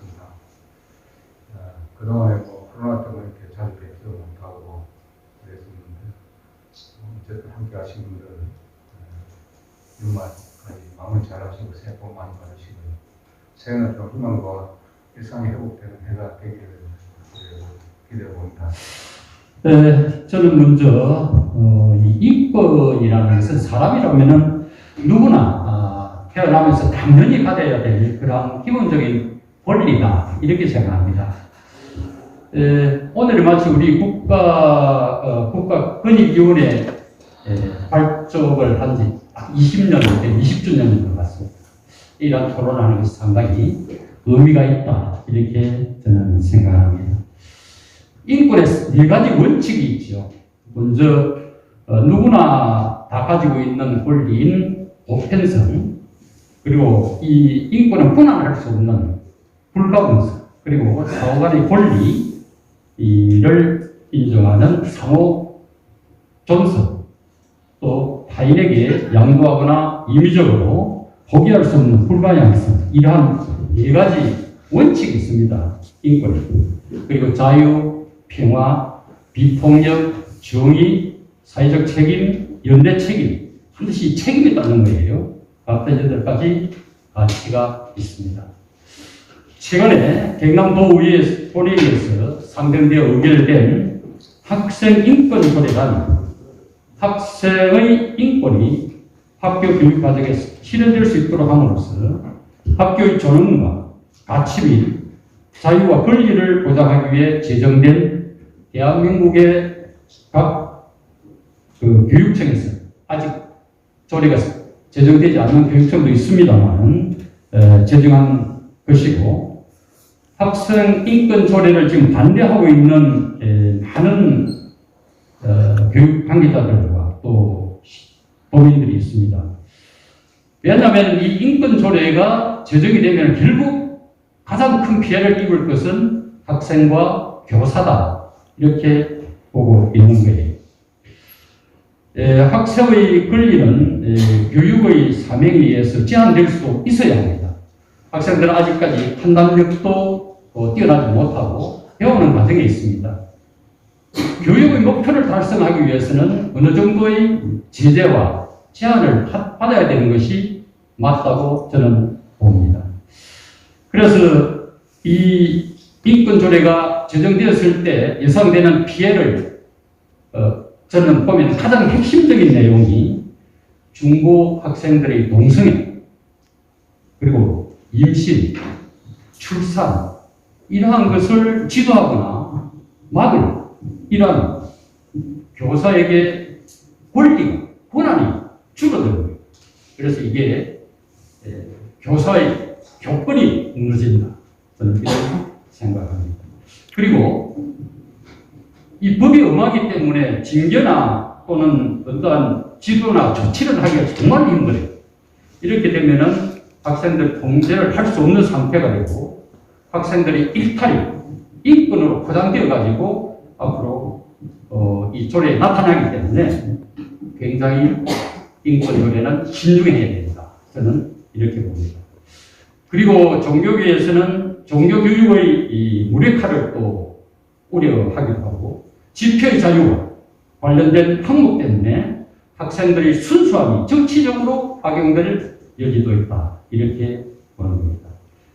반갑습니다. 아, 그동안에 뭐 코로나 때문에 이렇게 자주 뵙지도 못하고 그랬었는데 어, 어쨌든 함께 하신 분들 어, 연말까지 마무리 잘 하시고 새해 복 많이 받으시고 새해는 좀 희망과 일상이 회복되는 해가 되기를 기대해 봅니다. 네, 저는 먼저 어, 이 인권이라는 것은 사람이라면은 누구나 아, 태어나면서 당연히 가져야 될 그런 기본적인 권리다 이렇게 생각합니다. 에, 오늘 마치 우리 국가 어, 국가 권익위원회 에, 발족을 한 지 20년 된 20주년인 것 같습니다. 이런 토론하는 것이 상당히 의미가 있다 이렇게 저는 생각합니다. 인권에 네 가지 원칙이 있죠. 먼저 어, 누구나 다 가지고 있는 권리인 보편성 그리고 이 인권은 분할할 수 없는 불가분성 그리고 서로 간의 권리를 인정하는 상호 존속 또 타인에게 양보하거나 임의적으로 포기할 수 없는 불가향성 이러한 네 가지 원칙이 있습니다. 인권 그리고 자유 평화, 비폭력, 정의, 사회적 책임, 연대 책임 반드시 책임이 따는 거예요. 같은 여덟 가지 가치가 있습니다. 최근에 경남도의회 본회의에서 상정되어 의결된 학생 인권 조례란 학생의 인권이 학교 교육 과정에서 실현될 수 있도록 함으로써 학교의 존엄과 가치 및 자유와 권리를 보장하기 위해 제정된 대한민국의 각 그 교육청에서 아직 조례가 제정되지 않는 교육청도 있습니다만 에, 제정한 것이고 학생 인권 조례를 지금 반대하고 있는 에, 많은 어, 교육 관계자들과 또 도민들이 있습니다. 왜냐하면 이 인권 조례가 제정이 되면 결국 가장 큰 피해를 입을 것은 학생과 교사다. 이렇게 보고 있는 거예요. 에, 학생의 권리는 에, 교육의 사명에 의해서 제한될 수 있어야 합니다. 학생들은 아직까지 판단력도 어, 뛰어나지 못하고 배우는 과정에 있습니다. 교육의 목표를 달성하기 위해서는 어느 정도의 제재와 제한을 파- 받아야 되는 것이 맞다고 저는 봅니다. 그래서 이 인권 조례가 제정되었을 때 예상되는 피해를 어, 저는 보면 가장 핵심적인 내용이 중고 학생들의 동성애 그리고 임신, 출산 이러한 것을 지도하거나 막을 이러한 교사에게 권리가 권한이 거예요. 그래서 이게 에, 교사의 교권이 무너진다. 저는 이렇게 생각합니다. 그리고 이 법이 엄하기 때문에 징계나 또는 어떠한 지도나 조치를 하기가 정말 힘들어요. 이렇게 되면은 학생들 통제를 할 수 없는 상태가 되고 학생들이 일탈이 인권으로 포장되어 가지고 앞으로 어, 이 조례에 나타나기 때문에 굉장히 인권 조례는 신중해야 된다. 저는 이렇게 봅니다. 그리고 종교계에서는 종교교육의 이 무력화를 또 우려하기도 하고 집회의 자유와 관련된 항목 때문에 학생들의 순수함이 정치적으로 악용될 여지도 있다. 이렇게 보는 겁니다.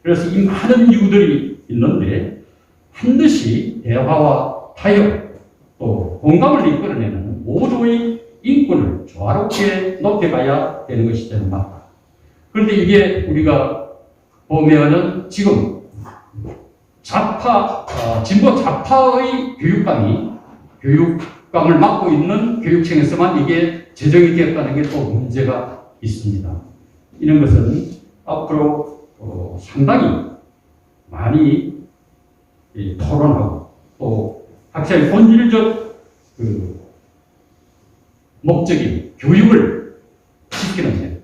그래서 이 많은 이유들이 있는데 반드시 대화와 타협 또 공감을 이끌어내는 모두의 인권을 조화롭게 높여가야 되는 것이 저는 맞다. 그런데 이게 우리가 보면은 지금 좌파, 어, 진보 좌파의 교육감이 교육감을 맡고 있는 교육청에서만 이게 제정이 되었다는 게 또 문제가 있습니다. 이런 것은 앞으로 어, 상당히 많이 이, 토론하고 또 학생의 본질적 그 목적인 교육을 시키는 데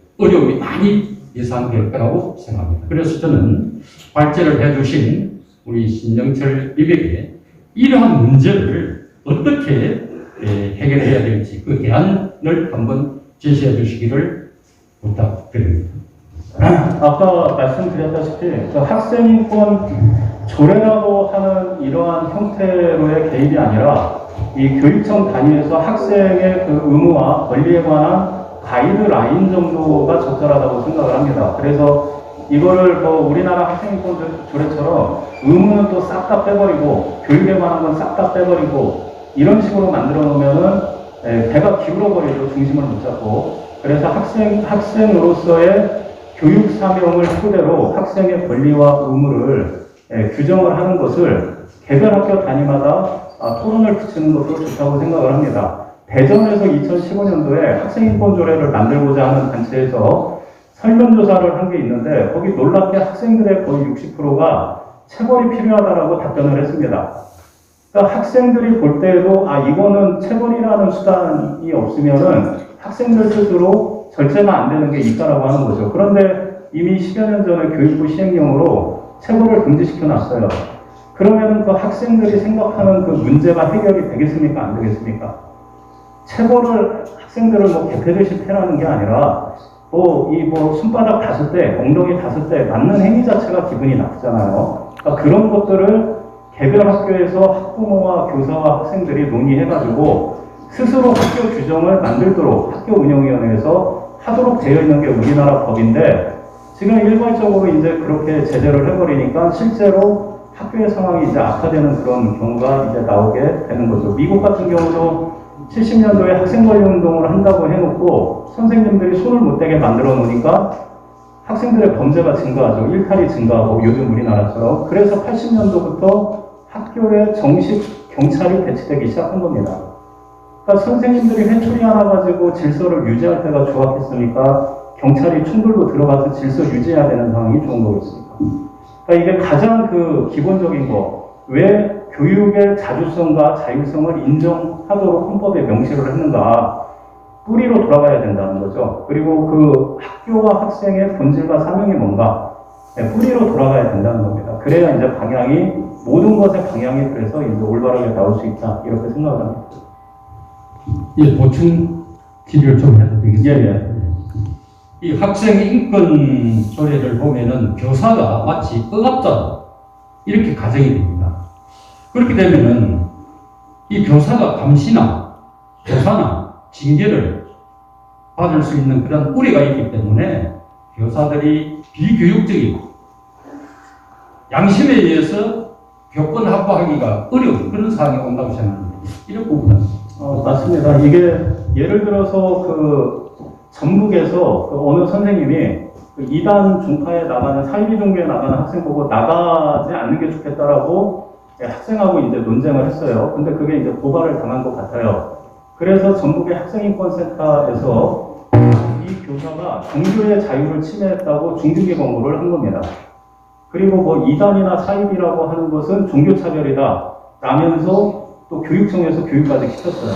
예상될 거라고 생각합니다. 그래서 저는 발제를 해주신 우리 신정철 입에게 이러한 문제를 어떻게 예, 해결해야 될지 그 대안을 한번 제시해 주시기를 부탁드립니다. 아까 말씀드렸다시피 그 학생인권 조례라고 하는 이러한 형태로의 개입이 아니라 이 교육청 단위에서 학생의 그 의무와 권리에 관한 가이드라인 정도가 적절하다고 생각을 합니다. 그래서 이거를 뭐 우리나라 학생인권 조- 조례처럼 의무는 또 싹 다 빼버리고 교육에 관한 건 싹 다 빼버리고 이런 식으로 만들어 놓으면은 에, 배가 기울어 버리죠 중심을 못 잡고 그래서 학생 학생으로서의 교육 사명을 토대로 학생의 권리와 의무를 에, 규정을 하는 것을 개별 학교 단위마다 아, 토론을 붙이는 것도 좋다고 생각을 합니다. 대전에서 2015년도에 학생인권 조례를 만들고자 하는 단체에서 설문조사를 한 게 있는데 거기 놀랍게 학생들의 거의 60%가 체벌이 필요하다라고 답변을 했습니다. 그러니까 학생들이 볼 때에도 아 이거는 체벌이라는 수단이 없으면은 학생들 스스로 절제가 안 되는 게 있다라고 하는 거죠. 그런데 이미 10여 년 전에 교육부 시행령으로 체벌을 금지시켜 놨어요. 그러면 그 학생들이 생각하는 그 문제가 해결이 되겠습니까? 안 되겠습니까? 체벌을 학생들을 뭐 개패듯이 패라는 게 아니라 뭐 이 뭐 손바닥 다섯 대, 엉덩이 다섯 대 맞는 행위 자체가 기분이 나쁘잖아요. 그러니까 그런 것들을 개별 학교에서 학부모와 교사와 학생들이 논의해가지고 스스로 학교 규정을 만들도록 학교 운영위원회에서 하도록 되어 있는 게 우리나라 법인데 지금 일괄적으로 이제 그렇게 제재를 해버리니까 실제로 학교의 상황이 이제 악화되는 그런 경우가 이제 나오게 되는 거죠. 미국 같은 경우도 70년도에 학생 권리 운동을 한다고 해놓고 선생님들이 손을 못 대게 만들어 놓으니까 학생들의 범죄가 증가하죠. 일탈이 증가하고 요즘 우리나라처럼. 그래서 80년도부터 학교에 정식 경찰이 배치되기 시작한 겁니다. 그러니까 선생님들이 회초리 하나 가지고 질서를 유지할 때가 좋았겠습니까? 경찰이 충돌로 들어가서 질서 유지해야 되는 상황이 좋은 거겠습니까? 그러니까 이게 가장 그 기본적인 거. 왜 교육의 자주성과 자율성을 인정하도록 헌법에 명시를 했는가? 뿌리로 돌아가야 된다는 거죠. 그리고 그 학교와 학생의 본질과 사명이 뭔가? 네, 뿌리로 돌아가야 된다는 겁니다. 그래야 이제 방향이 모든 것의 방향이 그래서 이제 올바르게 나올 수 있다 이렇게 생각을 합니다. 예, 보충 질의를 좀 해도 되겠습니까? 예, 예. 이 학생 인권 조례를 보면은 교사가 마치 억압자 이렇게 가정이 됩니다. 그렇게 되면은 이 교사가 감시나 교사나 징계를 받을 수 있는 그런 우려가 있기 때문에 교사들이 비교육적이고 양심에 의해서 교권 확보하기가 어려운 그런 상황이 온다고 생각합니다. 이런 부분은 어, 맞습니다. 이게 예를 들어서 그 전북에서 그 어느 선생님이 그 이단 중파에 나가는 사이비 종교에 나가는 학생 보고 나가지 않는 게 좋겠다라고 예, 학생하고 이제 논쟁을 했어요. 근데 그게 이제 고발을 당한 것 같아요. 그래서 전북의 학생인권센터에서 이 교사가 종교의 자유를 침해했다고 중징계 권고를 한 겁니다. 그리고 뭐 이단이나 사입이라고 하는 것은 종교 차별이다 라면서 또 교육청에서 교육까지 시켰어요.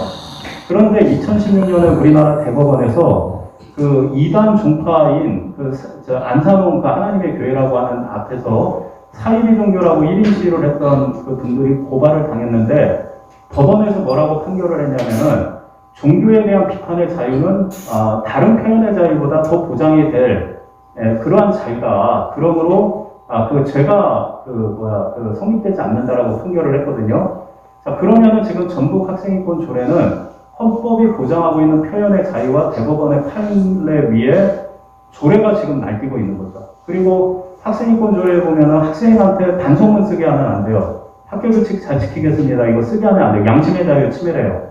그런데 2016년에 우리나라 대법원에서 그 이단 종파인 그 안산홍 그 하나님의 교회라고 하는 앞에서 사이비 종교라고 1인 시위를 했던 그 분들이 고발을 당했는데 법원에서 뭐라고 판결을 했냐면은 종교에 대한 비판의 자유는 아, 다른 표현의 자유보다 더 보장이 될 예, 그러한 자유다. 그러므로 아, 그 죄가 그 뭐야 그 성립되지 않는다라고 판결을 했거든요. 자 그러면은 지금 전북 학생인권 조례는 헌법이 보장하고 있는 표현의 자유와 대법원의 판례 위에 조례가 지금 날뛰고 있는 거죠. 그리고 학생인권 조례에 보면은 학생한테 반성문 쓰게 하면 안 돼요. 학교 규칙 잘 지키겠습니다. 이거 쓰게 하면 안 돼요. 양심의 자유 침해래요.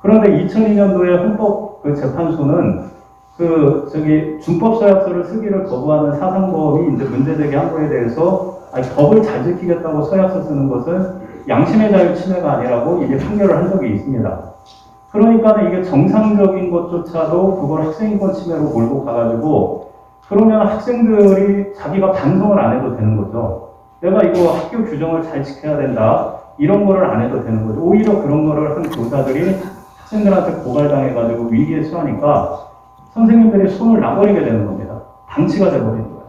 그런데 2002년도에 헌법 그 재판소는 그 저기 준법 서약서를 쓰기를 거부하는 사상법이 이제 문제 제기한 거에 대해서 아니, 법을 잘 지키겠다고 서약서 쓰는 것은 양심의 자유 침해가 아니라고 이게 판결을 한 적이 있습니다. 그러니까 이게 정상적인 것조차도 그걸 학생인권 침해로 몰고 가가지고 그러면 학생들이 자기가 반성을 안 해도 되는 거죠. 내가 이거 학교 규정을 잘 지켜야 된다. 이런 거를 안 해도 되는 거죠. 오히려 그런 거를 한 교사들이 학생들한테 고발당해가지고 위기에 처하니까 선생님들이 손을 놔버리게 되는 겁니다. 방치가 돼버리는 거예요.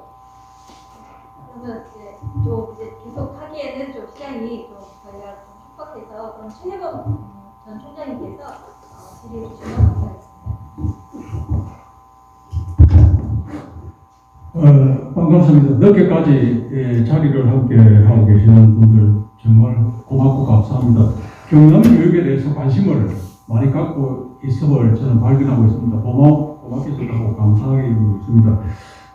그러면 이제 좀 이제 계속 하기에는 좀 시간이 좀 저희가 좀 최혜범 음, 전 총장님께서 어, 질의해 주시면 감사하겠습니다. 어, 반갑습니다. 늦게까지 예, 자리를 함께 하고 계시는 분들 정말 고맙고 감사합니다. 경남 교육에 대해서 관심을 많이 갖고 있음을 저는 발견하고 있습니다. 고마, 고맙게 생각하고 감사하게 여기고 있습니다.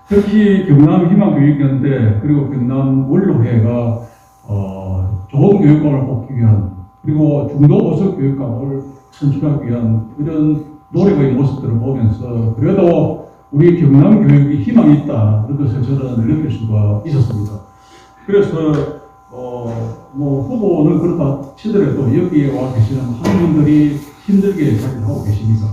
특히 경남 희망교육연대 그리고 경남 원로회가 어, 좋은 교육감을 뽑기 위한 그리고 중도 보석 교육감을 선출하기 위한 이런 노력의 모습들을 보면서 그래도 우리 경남 교육이 희망이 있다 그런 것을 저는 느낄 수가 있었습니다. 그래서 어 뭐 후보는 그렇다 치더라도 여기에 와 계시는 많은 분들이 힘들게 자리를 하고 계십니다.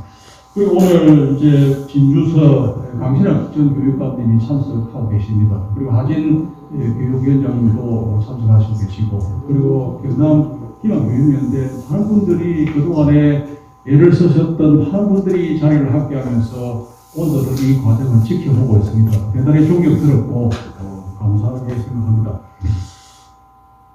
그리고 오늘 이제 진주서 강신학 전 교육감님이 참석하고 계십니다. 그리고 하진 예, 교육위원장님도 참석하시고 계시고 그리고 경남 희망교육연대 많은 분들이 그동안에 애를 쓰셨던 많은 분들이 자리를 함께하면서 오늘은 이 과정을 지켜보고 있습니다. 대단히 존경 들었고 어, 감사하게 생각합니다.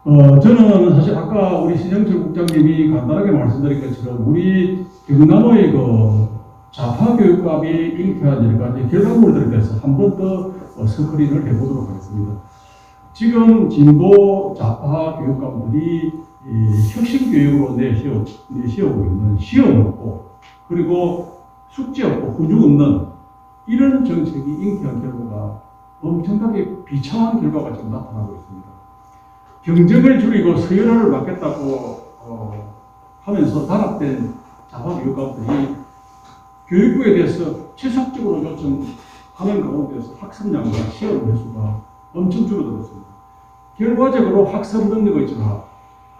어, 저는 사실 아까 우리 신영철 국장님이 간단하게 말씀드린 것처럼 우리 경남의 그 자파 교육감이 잉태한 여러 가지 결과물들에 대해서 한 번 더 어, 스크린을 해보도록 하겠습니다. 지금 진보 좌파 교육감들이 이 혁신 교육으로 내세워, 내세우고 있는 시험 없고 그리고 숙제 없고 후주 없는 이런 정책이 잉태한 결과가 엄청나게 비참한 결과가 지금 나타나고 있습니다. 경쟁을 줄이고 서열화를 막겠다고 어, 하면서 단합된 자파 교육감들이 교육부에 대해서 지속적으로 요청하는 가운데서 학습량과 시험 횟수가 엄청 줄어들었습니다. 결과적으로 학습 능력의 저하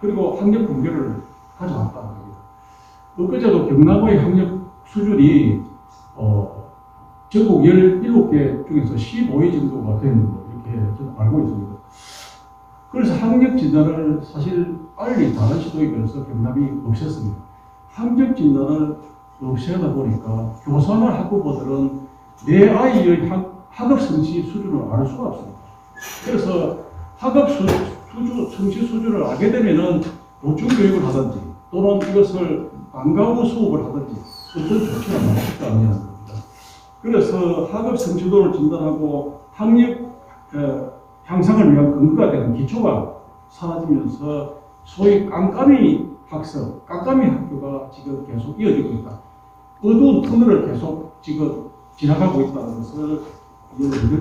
그리고 학력 붕괴를 가져왔다는 겁니다. 엊그제도 경남의 학력 수준이 어, 전국 17개 중에서 15위 정도가 되는 거 이렇게 저는 알고 있습니다. 그래서 학력 진단을 사실 빨리 다른 시도에 비해서 경남이 없앴습니다. 학력 진단을 없애다 보니까 교사나 학부모들은 내 아이의 학, 학업 성취 수준을 알 수가 없습니다. 그래서 학업 수, 수준, 성취 수준을 알게 되면은 보충 교육을 하든지 또는 이것을 방과후 수업을 하든지 어떤 조치가 나올 수 아니라는 겁니다. 그래서 학업 성취도를 진단하고 학력 어, 향상을 위한 근거가 되는 기초가 사라지면서 소위 깜깜이 학습, 깜깜이 학교가 지금 계속 이어지고 있다. 어두운 터널을 계속 지금 지나가고 있다는 것을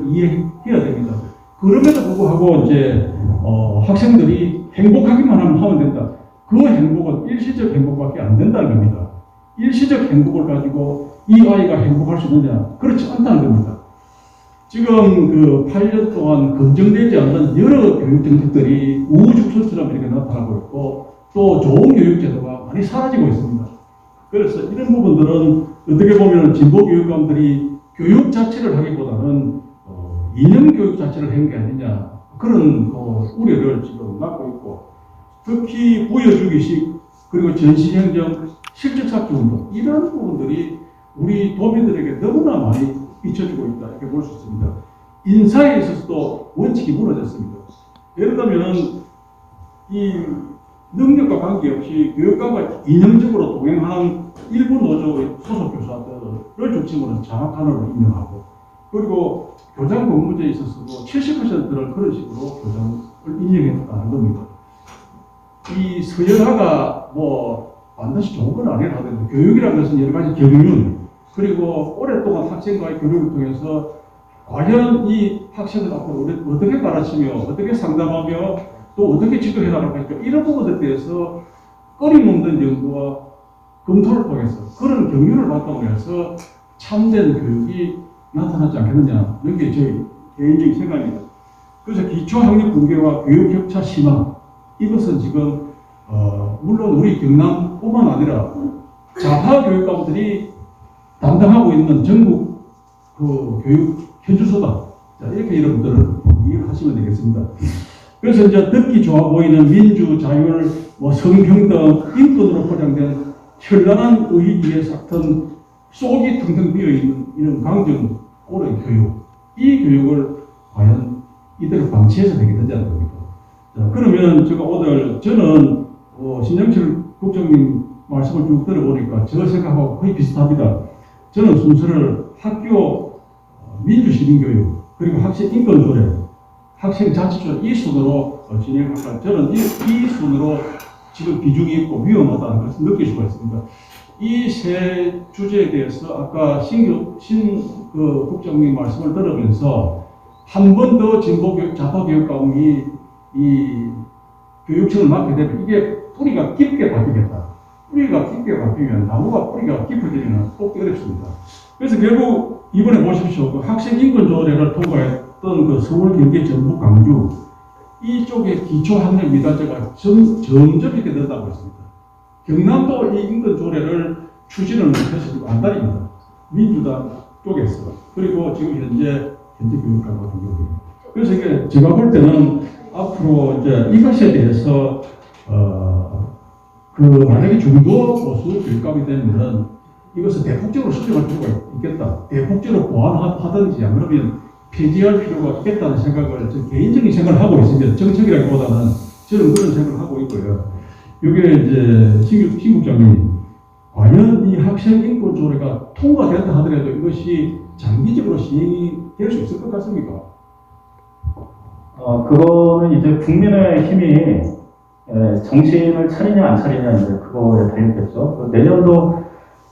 이해해야 됩니다. 그럼에도 불구하고 이제 어, 학생들이 행복하기만 하면 하면 된다. 그 행복은 일시적 행복밖에 안 된다는 겁니다. 일시적 행복을 가지고 이 아이가 행복할 수 있느냐? 그렇지 않다는 겁니다. 지금 그 8년 동안 검증되지 않는 여러 교육 정책들이 우후죽순처럼 이렇게 나타나고 있고 또 좋은 교육 제도가 많이 사라지고 있습니다. 그래서 이런 부분들은 어떻게 보면 진보 교육감들이 교육 자체를 하기보다는 어, 이념 교육 자체를 한 게 아니냐 그런 그 우려를 지금 낳고 있고 특히 부여주기식 그리고 전시행정 실적삭기 운동 이런 부분들이 우리 도민들에게 너무나 많이 비춰주고 있다 이렇게 볼 수 있습니다. 인사에 있어서도 원칙이 무너졌습니다. 예를 들면 이 능력과 관계없이 교육감과 이념적으로 동행하는 일부 노조의 소속 교사들을 중심으로 장학관으로 임명하고 그리고 교장 근무제에 있어서도 70%를 그런 식으로 교장을 임명했다는 겁니다. 이 서열화가 뭐 반드시 좋은 건 아니라 하던데 교육이라는 것은 여러 가지 경륜 그리고 오랫동안 학생과의 교육을 통해서 과연 이 학생들 앞으로 어떻게 가르치며 어떻게 상담하며 또 어떻게 지도해 나갈 것인가 이런 부분에 대해서 끊임없는 연구와 검토를 통해서 그런 경륜을 바탕으로 해서 참된 교육이 나타나지 않겠느냐 이런 게 저희 개인적인 생각입니다. 그래서 기초학력 붕괴와 교육 격차 심화 이것은 지금 어, 물론 우리 경남뿐만 아니라 자파 교육감들이 담당하고 있는 전국 그 교육 현주소다. 자, 이렇게 여러분들을 이해하시면 되겠습니다. 그래서 이제 듣기 좋아 보이는 민주, 자율, 뭐 성평등, 인권으로 포장된 현란한 의의에 삭튼 속이 텅텅 비어 있는 이런 강정 오래 교육 이 교육을 과연 이들을 방치해서 되게 되지 않습니까? 자, 그러면 제가 오늘 저는 어, 신영철 국장님 말씀을 쭉 들어보니까 저 생각하고 거의 비슷합니다. 저는 순서를 학교 어, 민주시민교육 그리고 학생 인권 조례, 학생 자치조례 이 순으로 어, 진행할까 저는 이, 이 순으로 지금 비중이 있고 위험하다는 것을 느낄 수가 있습니다. 이 세 주제에 대해서 아까 신교, 신, 그 국장님 말씀을 들으면서 한 번 더 진보 교육, 좌파 교육 과목이 이 교육청을 맡게 되면 이게 뿌리가 깊게 바뀌겠다. 뿌리가 깊게 바뀌면 나무가 뿌리가 깊어지면 뽑기 어렵습니다. 그래서 결국 이번에 보십시오. 그 학생 인권 조례를 통과했던 그 서울, 경기, 전북, 광주 이쪽에 기초 학력 미달자가 점, 점점 이렇게. 경남도 이 인권 조례를 추진을 못해서 안달입니다. 민주당 쪽에서 그리고 지금 현재 현재 교육감 같은 경우에 그래서 이게 제가 볼 때는 앞으로 이제 이것에 대해서 어, 그 만약에 중도 보수 교육감이 되면은 이것을 대폭적으로 수정할 필요가 있겠다. 대폭적으로 보완하든지 안 그러면 폐지할 필요가 있겠다는 생각을 저 개인적인 생각을 하고 있습니다. 정책이라기보다는 저는 그런 생각을 하고 있고요. 이게 이제 신, 신 국장님 과연 이 학생 인권 조례가 통과된다 하더라도 이것이 장기적으로 시행이 될수 있을 것 같습니까? 어, 그거는 이제 국민의 힘이 에, 정신을 차리냐 안 차리냐 이제 그거에 달렸겠죠. 그 내년도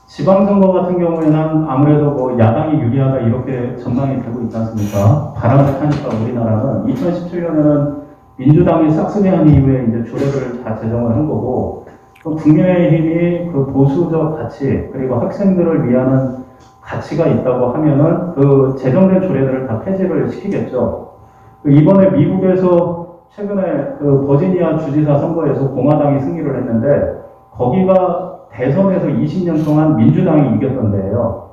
지방선거 같은 경우에는 아무래도 뭐 야당이 유리하다 이렇게 전망이 되고 있지 않습니까? 바람을 타니까 우리나라는 2017년에는 민주당이 싹쓸이한 이후에 이제 조례를 다 제정을 한 거고 또 국민의힘이 그 보수적 가치 그리고 학생들을 위하는 가치가 있다고 하면은 그 제정된 조례들을 다 폐지를 시키겠죠. 그 이번에 미국에서 최근에 그 버지니아 주지사 선거에서 공화당이 승리를 했는데 거기가 대선에서 20년 동안 민주당이 이겼던 데예요.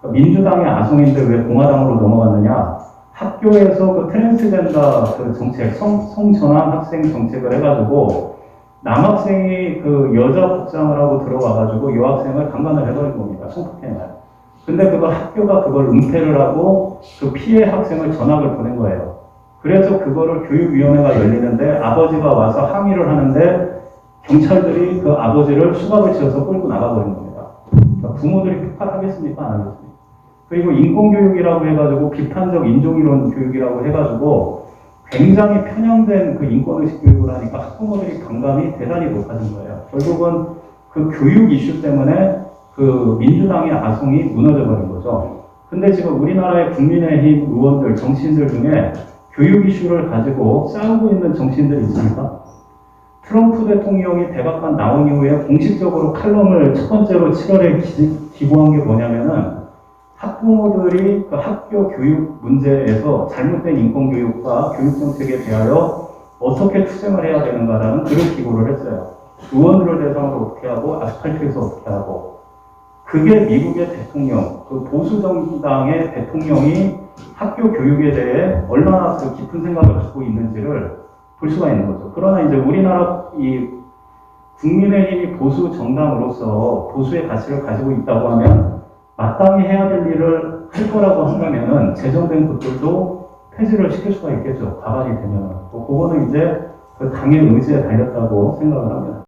그러니까 민주당의 아성인데 왜 공화당으로 넘어갔느냐? 학교에서 그 트랜스젠더 그 정책, 성, 성전환 학생 정책을 해가지고 남학생이 그 여자 복장을 하고 들어와가지고 여학생을 강간을 해버린 겁니다. 성폭행을. 근데 그걸 학교가 그걸 은폐를 하고 그 피해 학생을 전학을 보낸 거예요. 그래서 그거를 교육위원회가 열리는데 아버지가 와서 항의를 하는데 경찰들이 그 아버지를 수갑을 지어서 끌고 나가버린 겁니다. 그러니까 부모들이 폭발하겠습니까? 안 하겠습니까? 그리고 인권교육이라고 해가지고 비판적 인종이론 교육이라고 해가지고 굉장히 편향된 그 인권의식 교육을 하니까 학부모들이 감감이 대단히 높아진 거예요. 결국은 그 교육 이슈 때문에 그 민주당의 아성이 무너져 버린 거죠. 근데 지금 우리나라의 국민의힘 의원들, 정치인들 중에 교육 이슈를 가지고 싸우고 있는 정치인들이 있습니까? 트럼프 대통령이 백악관 나온 이후에 공식적으로 칼럼을 첫 번째로 7월에 기, 기고한 게 뭐냐면은 학부모들이 그 학교 교육 문제에서 잘못된 인권 교육과 교육 정책에 대하여 어떻게 투쟁을 해야 되는가라는 그런 기고를 했어요. 의원들을 대상으로 어떻게 하고 아스팔트에서 어떻게 하고 그게 미국의 대통령, 그 보수 정당의 대통령이 학교 교육에 대해 얼마나 그 깊은 생각을 갖고 있는지를 볼 수가 있는 거죠. 그러나 이제 우리나라 이 국민의힘이 보수 정당으로서 보수의 가치를 가지고 있다고 하면 마땅히 해야 될 일을 할 거라고 한다면은 제정된 것들도 폐지를 시킬 수가 있겠죠. 가발이 되면. 뭐 그거는 이제 그 당의 의지에 달렸다고 생각을 합니다.